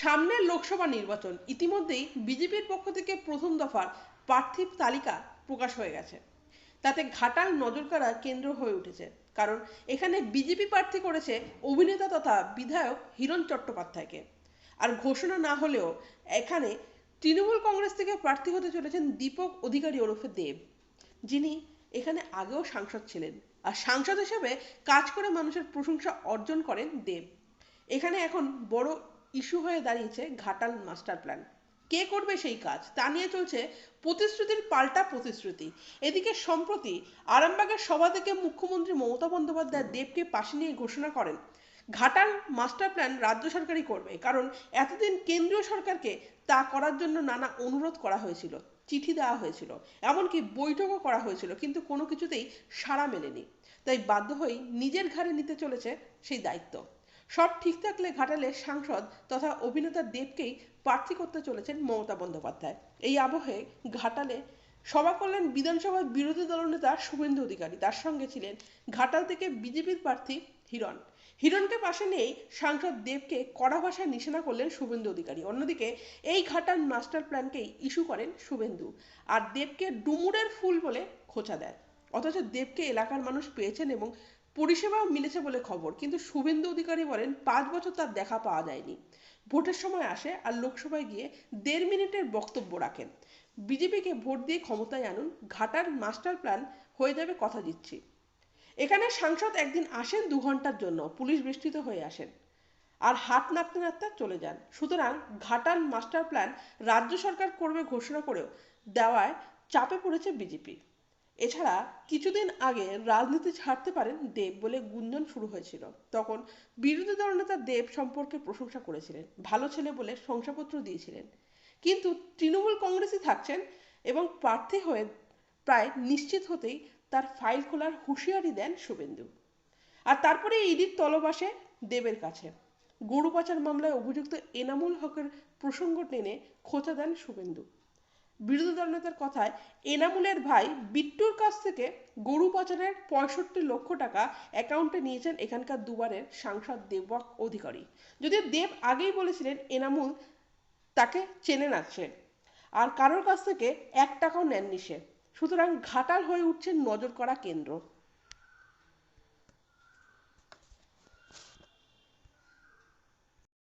সামনের লোকসভা নির্বাচন। ইতিমধ্যেই বিজেপির পক্ষ থেকে প্রথম দফার প্রার্থী তালিকা প্রকাশ হয়ে গেছে। তাতে ঘাটাল নজরকাড়া কেন্দ্র হয়ে উঠেছে। কারণ এখানে বিজেপি প্রার্থী করেছে অভিনেতা তথা বিধায়ক হিরণ চট্টোপাধ্যায়কে। আর ঘোষণা না হলেও এখানে তৃণমূল কংগ্রেস থেকে প্রার্থী হতে চলেছেন দীপক অধিকারী ওরফে দেব, যিনি এখানে আগেও সাংসদ ছিলেন। আর সাংসদ হিসেবে কাজ করে মানুষের প্রশংসা অর্জন করেন দেব। এখানে এখন বড় ইস্যু হয়ে দাঁড়িয়েছে ঘাটাল মাস্টার প্ল্যান। কে করবে সেই কাজ? তা নিয়ে চলছে প্রতিশ্রুতির পাল্টা প্রতিশ্রুতি। এদিকে সম্প্রতি আরামবাগের সভা থেকে মুখ্যমন্ত্রী মমতা বন্দ্যোপাধ্যায় দেবকে পাশে নিয়ে ঘোষণা করেন। ঘাটাল মাস্টার প্ল্যান রাজ্য সরকারই করবে, কারণ এতদিন কেন্দ্রীয় সরকারকে তা করার জন্য নানা অনুরোধ করা হয়েছিল, চিঠি দেওয়া হয়েছিল, এমনকি বৈঠকও করা হয়েছিল, কিন্তু কোনো কিছুতেই সাড়া মেলেনি। তাই বাধ্য হয়েই নিজের ঘাড়ে নিতে চলেছে সেই দায়িত্ব। সব ঠিক থাকলে ঘাটালের সাংসদ তথা অভিনেতা দেবকেই প্রার্থী করতে চলেছেন মমতা বন্দ্যোপাধ্যায়। এই আবহে ঘাটালে সভা করলেন বিধানসভার বিরোধী দলনেতা শুভেন্দু অধিকারী, তার সঙ্গে ছিলেন ঘাটাল থেকে বিজেপির প্রার্থী হিরণ। হিরণকে পাশে নিয়েই সাংসদ দেবকে কড়া ভাষায় নিশানা করলেন শুভেন্দু অধিকারী। অন্যদিকে এই ঘাটাল মাস্টার প্ল্যানকেই ইস্যু করেন শুভেন্দু আর দেবকে ডুমুরের ফুল বলে খোঁচা দেয় অথচ দেবকে এলাকার মানুষ পেয়েছেন এবং পরিষেবাও মিলেছে বলে খবর, কিন্তু শুভেন্দু অধিকারী বলেন পাঁচ বছর তার দেখা পাওয়া যায়নি। ভোটের সময় আসে আর লোকসভায় গিয়ে দেড় মিনিটের বক্তব্য রাখেন। বিজেপিকে ভোট দিয়ে ক্ষমতায় আনুন, ঘাটার মাস্টার প্ল্যান হয়ে যাবে কথা দিচ্ছি। এখানে সাংসদ একদিন আসেন দু ঘণ্টার জন্য, পুলিশ বেষ্টিত হয়ে আসেন। আর হাত নাড়তে নাড়তে চলে যান। সুতরাং ঘাটাল মাস্টার প্ল্যান রাজ্য সরকার করবে ঘোষণা করেও দেওয়ায় চাপে পড়েছে বিজেপি। এছাড়া কিছুদিন আগে রাজনীতি ছাড়তে পারেন দেব বলে গুঞ্জন শুরু হয়েছিল। তখন বিরোধী দলনেতা দেব সম্পর্কে প্রশংসা করেছিলেন, ভালো ছেলে বলে শংসাপত্র দিয়েছিলেন। কিন্তু তৃণমূল কংগ্রেসই থাকছেন এবং প্রার্থী হয়ে প্রায় নিশ্চিত হতেই তার ফাইল খোলার হুঁশিয়ারি দেন শুভেন্দু। আর তারপরে ইডির তলব আসে দেবের কাছে। গরু পাচার মামলায় অভিযুক্ত এনামুল হকের প্রসঙ্গ টেনে খোঁচা দেন শুভেন্দু। বিরোধী দলনেতার কথায় এনামুলের ভাই বিট্টুর কাছ থেকে গরু পাচারের পঁয়ষট্টি লক্ষ টাকা অ্যাকাউন্টে নিয়েছেন এখানকার দুবারের সাংসদ দেবক অধিকারী। যদিও দেব আগেই বলেছিলেন এনামুল তাকে চেনে না সে, আর কারোর কাছ থেকে এক টাকাও নেননি সে। সুতরাং ঘাটাল হয়ে উঠছে নজর করা কেন্দ্র।